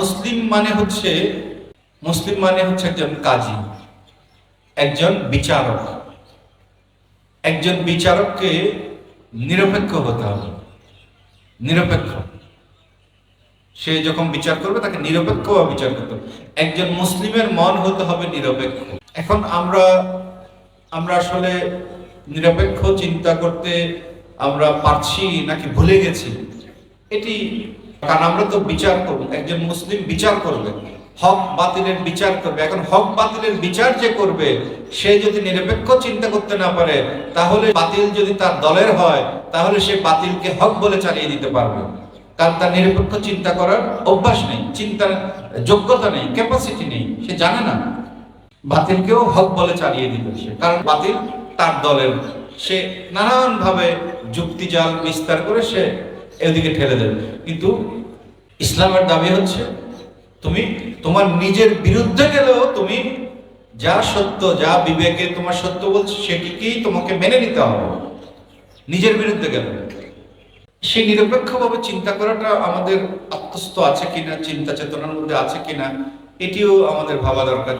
মুসলিম মানে হচ্ছে, মুসলিম মানে হচ্ছে একজন কাজী, একজন বিচারক। একজন বিচারককে নিরপেক্ষ হতে হবে, নিরপেক্ষ। সে যখন বিচার করবে, তাকে নিরপেক্ষ বিচার করতে হবে। একজন মুসলিমের মন হতে হবে নিরপেক্ষ। এখন আমরা আমরা আসলে নিরপেক্ষ চিন্তা করতে আমরা পারছি নাকি ভুলে গেছি? এটি কারণ আমরা তো বিচার করব, একজন মুসলিম বিচার করবে, হক বাতিলের বিচার করবে। এখন হক বাতিলের বিচার যে করবে, সে যদি নিরপেক্ষ চিন্তা করতে না পারে, তাহলে বাতিল যদি তার দলের হয়, তাহলে সে বাতিলকে হক বলে চালিয়ে দিতে পারবে। কারণ তার নিরপেক্ষ চিন্তা করার অভ্যাস নেই, চিন্তার যোগ্যতা নেই ক্যাপাসিটি নেই, সে জানে না। বাতিলকেও হক বলে চালিয়ে দিবে সে, কারণ বাতিল তার দলের। সে নানান ভাবে যুক্তি জাল বিস্তার করে সে এদিকে ঠেলে দেবে। কিন্তু ইসলামের দাবি হচ্ছে, তুমি তোমার নিজের বিরুদ্ধে গেলেও তুমি যা সত্য, যা বিবেকে তোমার সত্য বলছে, সেটিকেই তোমাকে মেনে নিতে হবে। নিজের বিরুদ্ধে গেলে। সেই নিরপেক্ষভাবে চিন্তা করাটা আমাদের আত্মস্থ আছে কিনা, চিন্তা চেতনার মধ্যে আছে কিনা, এটিও আমাদের ভাবা দরকার।